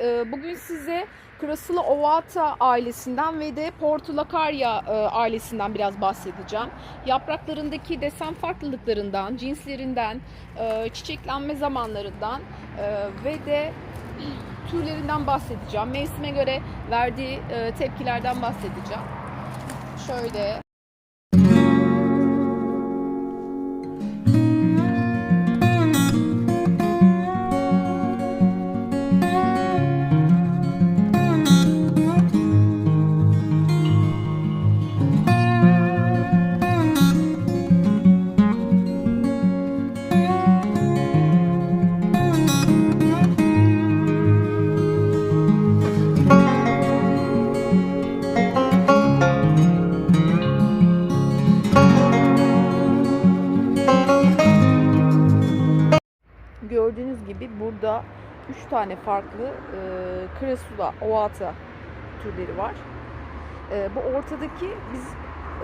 Ee, Bugün size Krasula ovata ailesinden ve de Portulacarya e, ailesinden biraz bahsedeceğim. Yapraklarındaki desen farklılıklarından, cinslerinden, e, çiçeklenme zamanlarından e, ve de türlerinden bahsedeceğim. Mevsime göre verdiği tepkilerden bahsedeceğim. Şöyle gibi burada 3 tane farklı e, Krasula ovata türleri var. E, bu ortadaki biz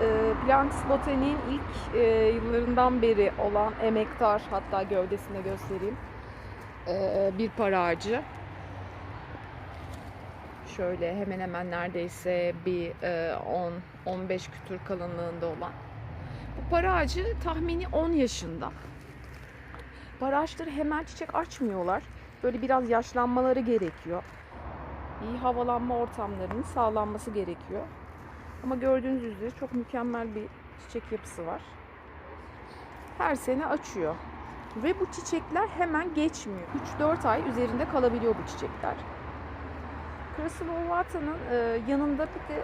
e, Plantis Botaniğin ilk e, yıllarından beri olan emektar hatta gövdesine göstereyim e, bir para ağacı. Şöyle hemen hemen neredeyse bir e, 10-15 kütür kalınlığında olan. Bu para ağacı tahmini 10 yaşında. Para ağaçları hemen çiçek açmıyorlar. Böyle biraz yaşlanmaları gerekiyor. İyi havalanma ortamlarının sağlanması gerekiyor. Ama gördüğünüz üzere çok mükemmel bir çiçek yapısı var. Her sene açıyor. Ve bu çiçekler hemen geçmiyor. 3-4 ay üzerinde kalabiliyor bu çiçekler. Krasıl Ovata'nın e, yanında bir de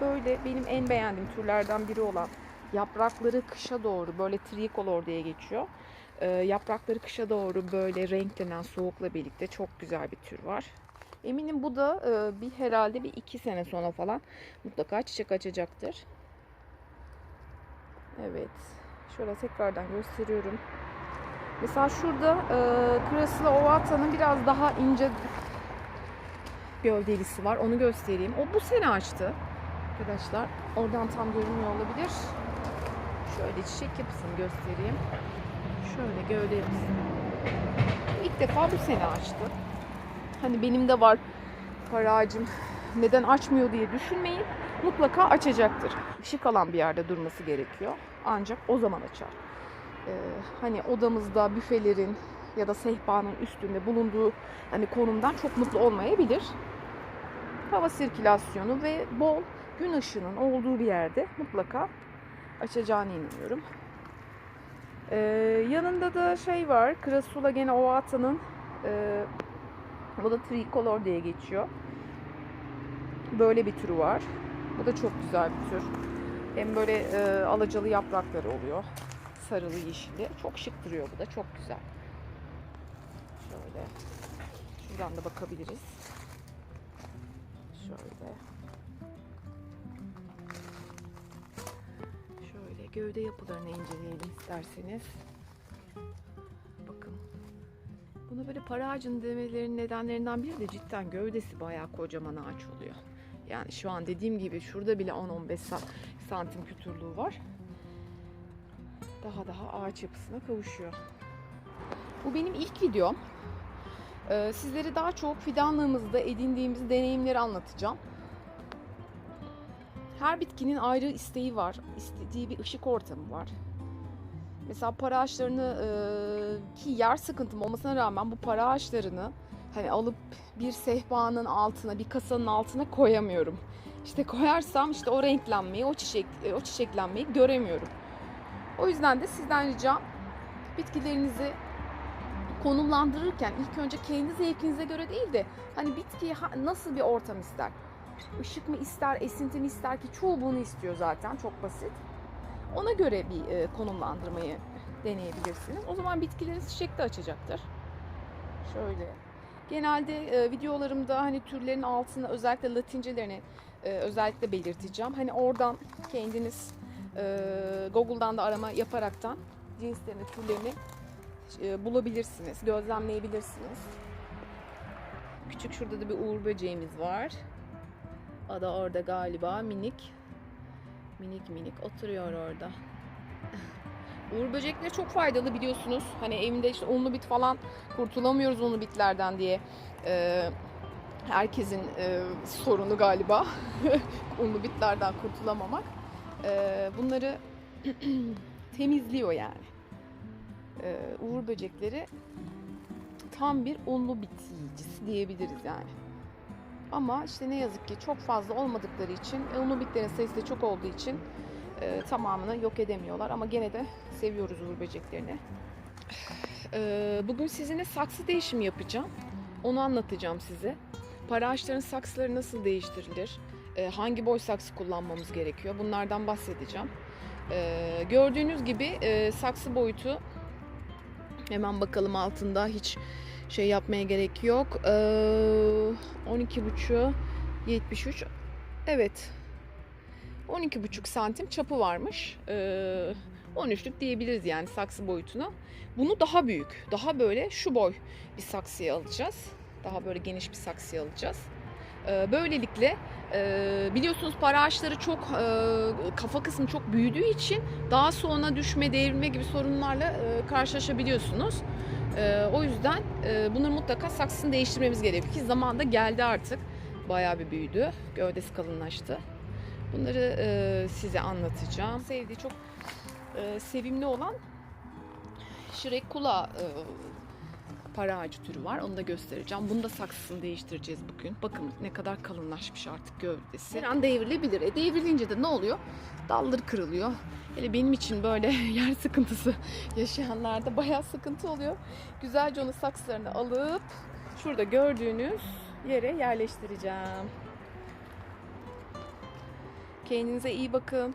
böyle benim en beğendiğim türlerden biri olan yaprakları kışa doğru böyle trikolor diye geçiyor. E, yaprakları kışa doğru böyle renklenen soğukla birlikte çok güzel bir tür var. Eminim bu da e, bir herhalde bir iki sene sonra falan mutlaka çiçek açacaktır. Evet. Şöyle tekrardan gösteriyorum. Mesela şurada e, Krasula Ovata'nın biraz daha ince gövdelisi var. Onu göstereyim. O bu sene açtı. Arkadaşlar oradan tam görünmüyor olabilir. Şöyle çiçek yapısını göstereyim. Şöyle gövde. İlk defa bu sene açtı. Hani benim de var para neden açmıyor diye düşünmeyin. Mutlaka açacaktır. Işık alan bir yerde durması gerekiyor. Ancak o zaman açar. Ee, hani odamızda büfelerin ya da sehpanın üstünde bulunduğu hani konumdan çok mutlu olmayabilir. Hava sirkülasyonu ve bol gün ışığının olduğu bir yerde mutlaka açacağına inanıyorum. Ee, yanında da şey var. Krasula gene Ovata'nın e, bu da tricolor diye geçiyor. Böyle bir türü var. Bu da çok güzel bir tür. Hem böyle e, alacalı yaprakları oluyor. Sarılı yeşili. Çok şık duruyor bu da. Çok güzel. Şöyle. Şuradan da bakabiliriz. Şöyle. Gövde yapılarını inceleyelim isterseniz. Bakın. Buna böyle para ağacının demelerinin nedenlerinden biri de cidden gövdesi bayağı kocaman ağaç oluyor. Yani şu an dediğim gibi şurada bile 10-15 sa- santim kütürlüğü var. Daha daha ağaç yapısına kavuşuyor. Bu benim ilk videom. Ee, sizlere daha çok fidanlığımızda edindiğimiz deneyimleri anlatacağım. Her bitkinin ayrı isteği var. istediği bir ışık ortamı var. Mesela para ağaçlarını e, ki yer sıkıntım olmasına rağmen bu para ağaçlarını hani alıp bir sehpanın altına, bir kasanın altına koyamıyorum. İşte koyarsam işte o renklenmeyi, o çiçek, e, o çiçeklenmeyi göremiyorum. O yüzden de sizden ricam bitkilerinizi konumlandırırken ilk önce kendi zevkinize göre değil de hani bitki nasıl bir ortam ister? Işık mı ister, esinti mi ister ki çoğu bunu istiyor zaten çok basit. Ona göre bir e, konumlandırmayı deneyebilirsiniz. O zaman bitkileriniz çiçek de açacaktır. Şöyle. Genelde e, videolarımda hani türlerin altına özellikle latincelerini e, özellikle belirteceğim. Hani oradan kendiniz e, Google'dan da arama yaparaktan cinslerini, türlerini e, bulabilirsiniz, gözlemleyebilirsiniz. Küçük şurada da bir uğur böceğimiz var. O da orada galiba minik. Minik minik oturuyor orada. Uğur böcekleri çok faydalı biliyorsunuz. Hani evinde işte unlu bit falan kurtulamıyoruz unlu bitlerden diye e, herkesin e, sorunu galiba. Unlu bitlerden kurtulamamak. E, bunları temizliyor yani. E, uğur böcekleri tam bir unlu bit yiyicisi diyebiliriz yani. Ama işte ne yazık ki çok fazla olmadıkları için, e, unlu bitlerin sayısı da çok olduğu için e, tamamını yok edemiyorlar. Ama gene de seviyoruz uğur böceklerini. E, bugün sizinle saksı değişimi yapacağım. Onu anlatacağım size. Para ağaçların saksıları nasıl değiştirilir? E, hangi boy saksı kullanmamız gerekiyor? Bunlardan bahsedeceğim. E, gördüğünüz gibi e, saksı boyutu hemen bakalım altında hiç şey yapmaya gerek yok. E, 12,5 73 Evet. 12,5 santim çapı varmış. E, 13'lük diyebiliriz yani saksı boyutuna. Bunu daha büyük, daha böyle şu boy bir saksıya alacağız. Daha böyle geniş bir saksıya alacağız. Ee, Böylelikle e, biliyorsunuz para ağaçları çok e, kafa kısmı çok büyüdüğü için daha sonra düşme, devrilme gibi sorunlarla e, karşılaşabiliyorsunuz. O yüzden bunları mutlaka saksısını değiştirmemiz gerekiyor ki zamanda geldi artık. Bayağı bir büyüdü. Gövdesi kalınlaştı. Bunları size anlatacağım. Sevdiği çok sevimli olan Şirek Kula para ağacı türü var. Onu da göstereceğim. Bunu da saksısını değiştireceğiz bugün. Bakın ne kadar kalınlaşmış artık gövdesi. Her an devrilebilir. E devrilince de ne oluyor? Dalları kırılıyor. Hele benim için böyle yer sıkıntısı yaşayanlarda bayağı sıkıntı oluyor. Güzelce onu saksılarını alıp şurada gördüğünüz yere yerleştireceğim. Kendinize iyi bakın.